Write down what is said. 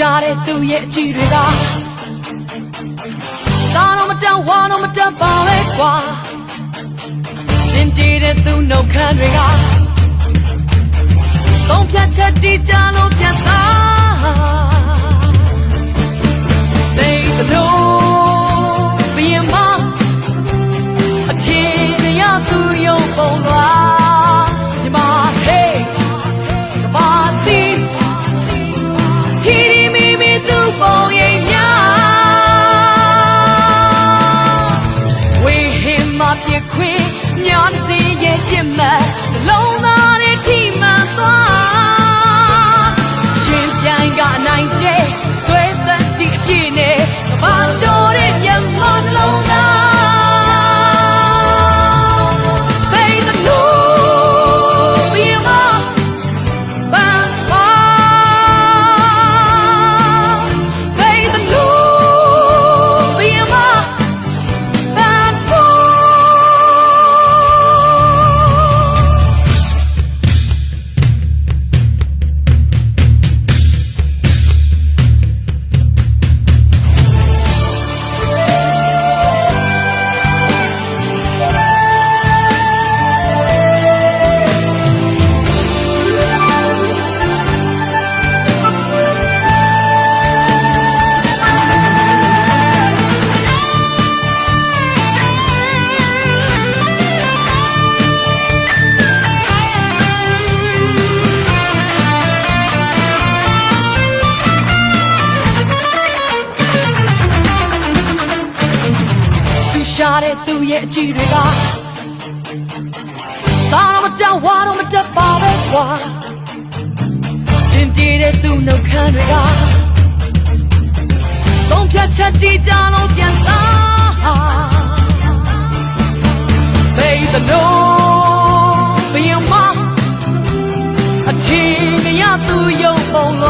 ရဲ့အချီတွေကစားတော့မတန်ဝါတော့မတန်ပါပဲကွာတင်တည်တဲ့သူနှုတ်ခမ်းတွေကသုံးဖြတ်ချက်တီးကြလို့ပြန်သား ရှာတဲ့သူရဲ့အကြည့်တွေကစားတော့မတန်ဝါတော့မတက်ပါပဲကွာတင်တည်တဲ့သူနှုတ်ခမ်းတွေကသုံးဖြတ်ချက်တီးကြလို့ပြန်သား Baby no be your mom အထင်ကရသူရုပ်ပုံလား